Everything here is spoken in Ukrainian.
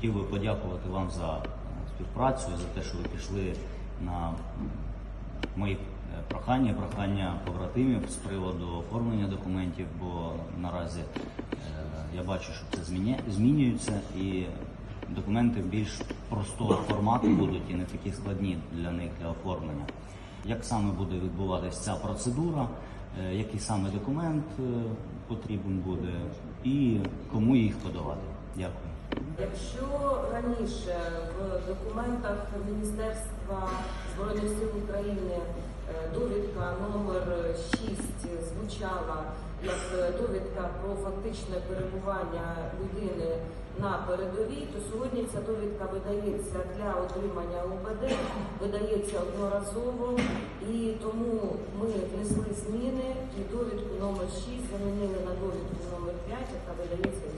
Хотів би подякувати вам за е, співпрацю, за те, що ви пішли на мої е, прохання, прохання побратимів з приводу оформлення документів, бо наразі е, я бачу, що це змінюється і документи більш простого формату будуть і не такі складні для них для оформлення. Як саме буде відбуватися ця процедура, який саме документ потрібен буде і кому їх подавати? Дякую. Якщо раніше в документах Міністерства Збройних сил України е, довідка номер 6 звучала як довідка про фактичне перебування людини на передовій, то сьогодні ця довідка видається для отримання УБД, видається одноразово, і тому ми внесли зміни і довідку номер 6 замінили на довідку номер 5, яка видається.